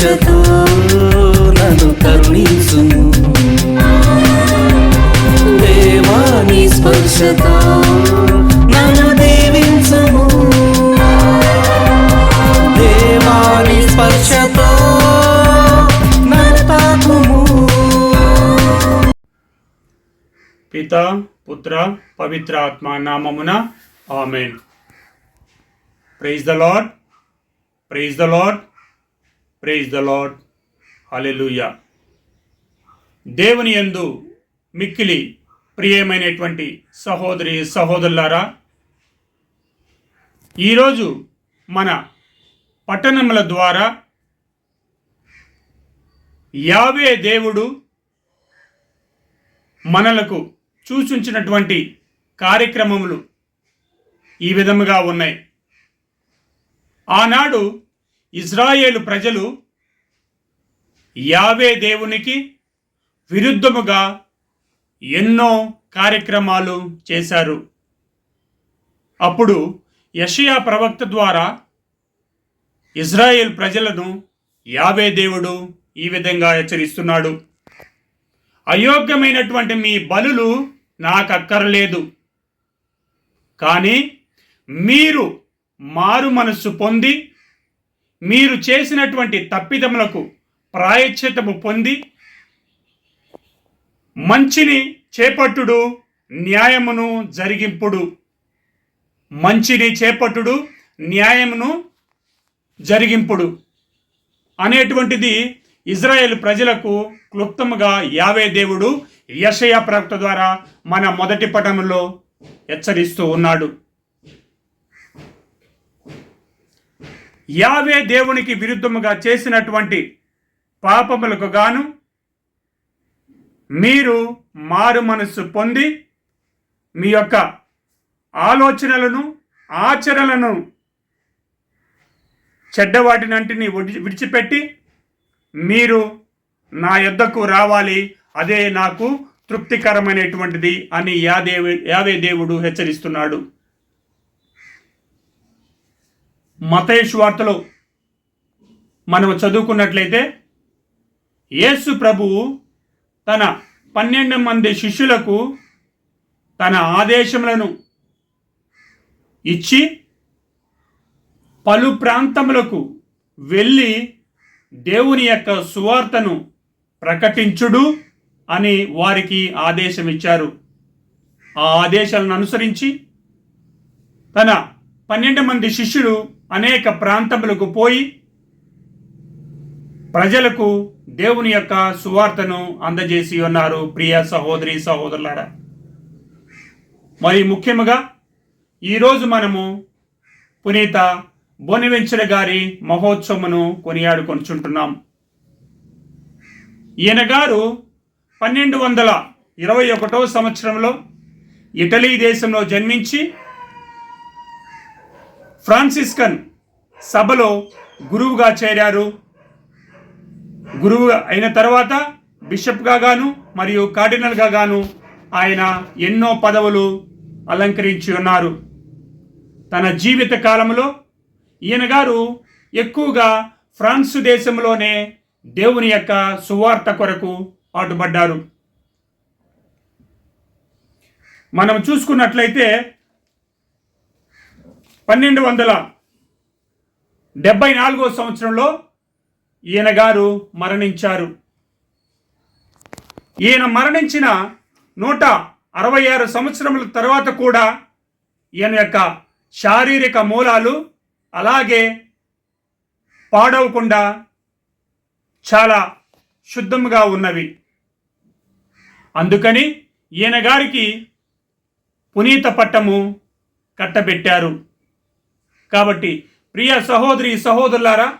స్పర్శతో నన్ను కరుణించుము. దేవాని స్పర్శతో నన్ను దీవించుము. దేవాని స్పర్శతో పిత పుత్ర పవిత్ర ఆత్మ నామమున amen. Praise the lord praise the lord praise the lord హల్లెలూయా దేవుని యందు మిక్కిలి ప్రియమైనటువంటి సహోదరి సహోదరులారా ఈరోజు మన పట్టణముల ద్వారా యావే దేవుడు మనలకు సూచించినటువంటి కార్యక్రమములు ఈ విధముగా ఉన్నాయి. ఆనాడు ఇజ్రాయేలు ప్రజలు యావే దేవునికి విరుద్ధముగా ఎన్నో కార్యక్రమాలు చేశారు. అప్పుడు యషియా ప్రవక్త ద్వారా ఇజ్రాయేల్ ప్రజలను యావే దేవుడు ఈ విధంగా హెచ్చరిస్తున్నాడు. అయోగ్యమైనటువంటి మీ బలులు నాకు అక్కర్లేదు కానీ మీరు మారు మనస్సు పొంది మీరు చేసినటువంటి తప్పిదములకు ప్రాయశ్చితము పొంది మంచిని చేపట్టుడు న్యాయమును జరిగింపుడు. మంచిని చేపట్టుడు న్యాయమును జరిగింపుడు. అనేటువంటిది ఇజ్రాయెల్ ప్రజలకు క్లుప్తముగా యావే దేవుడు యషయ ప్రవక్త ద్వారా మన మొదటి పటంలో హెచ్చరిస్తూ ఉన్నాడు. యావే దేవునికి విరుద్ధముగా చేసినటువంటి పాపములకు గాను మీరు మారు మనస్సు పొంది మీ యొక్క ఆలోచనలను ఆచరణలను చెడ్డవాటినంటిని విడిచిపెట్టి మీరు నా యొద్దకు రావాలి. అదే నాకు తృప్తికరమైనటువంటిది అని యాదేవి యావే దేవుడు హెచ్చరిస్తున్నాడు. మతేష్ వార్తలో మనం చదువుకున్నట్లయితే యేసు ప్రభువు తన పన్నెండు మంది శిష్యులకు తన ఆదేశములను ఇచ్చి పలు ప్రాంతములకు వెళ్ళి దేవుని యొక్క సువార్తను ప్రకటించుడు అని వారికి ఆదేశం ఇచ్చారు ఆ ఆదేశాలను అనుసరించి తన పన్నెండు మంది శిష్యులు అనేక ప్రాంతములకు పోయి ప్రజలకు దేవుని యొక్క సువార్తను అందజేసి ఉన్నారు ప్రియ సహోదరి సహోదరులారా. మరి ముఖ్యముగా ఈరోజు మనము పునీత బొనివెంచర గారి మహోత్సవమును కొనియాడుకొనుచుంటున్నాం. ఈయన గారు పన్నెండు వందల ఇరవై ఒకటో సంవత్సరంలో ఇటలీ దేశంలో జన్మించి ఫ్రాన్సిస్కన్ సభలో గురువుగా చేరారు. గురువు అయిన తర్వాత బిషప్గా గాను మరియు కార్డినల్గా గాను ఆయన ఎన్నో పదవులు అలంకరించి ఉన్నారు. తన జీవిత కాలంలో ఈయన గారు ఎక్కువగా ఫ్రాన్స్ దేశంలోనే దేవుని యొక్క సువార్త కొరకు పాటుపడ్డారు మనం చూసుకున్నట్లయితే పన్నెండు వందల డెబ్బై నాలుగో సంవత్సరంలో ఈయన గారు మరణించారు. ఈయన మరణించిన నూట అరవై ఆరు సంవత్సరముల తర్వాత కూడా ఈయన యొక్క శారీరక మూలాలు అలాగే పాడవకుండా చాలా శుద్ధముగా ఉన్నవి. అందుకని ఈయన గారికి పునీత పట్టము కట్టబెట్టారు. కాబట్టి ప్రియ సహోదరి సహోదరులారా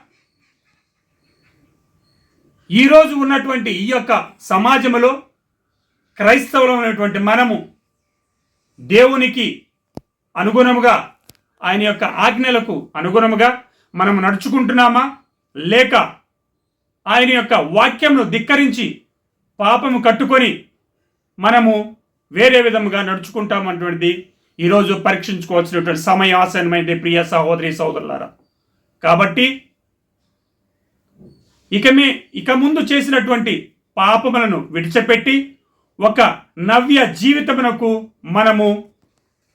ఈరోజు ఉన్నటువంటి ఈ యొక్క సమాజంలో క్రైస్తవులమైనటువంటి మనము దేవునికి అనుగుణముగా ఆయన యొక్క ఆజ్ఞలకు అనుగుణముగా మనం నడుచుకుంటున్నామా? లేక ఆయన యొక్క వాక్యంను ధిక్కరించి పాపము కట్టుకొని మనము వేరే విధముగా నడుచుకుంటామన్నటువంటిది ఈరోజు పరీక్షించుకోవాల్సినటువంటి సమయం ఆసనమైంది ప్రియ సహోదరి సహోదరులారా. కాబట్టి ఇక మీ ఇక ముందు చేసినటువంటి పాపములను విడిచిపెట్టి ఒక నవ్య జీవితమునకు మనము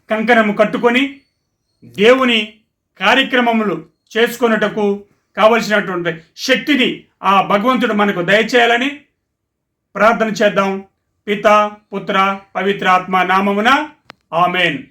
కంకణము కట్టుకొని దేవుని కార్యక్రమములు చేసుకొనుటకు కావలసినటువంటి శక్తిని ఆ భగవంతుడు మనకు దయచేయాలని ప్రార్థన చేద్దాం. పిత పుత్ర పవిత్రాత్మ నామమున ఆమెన్.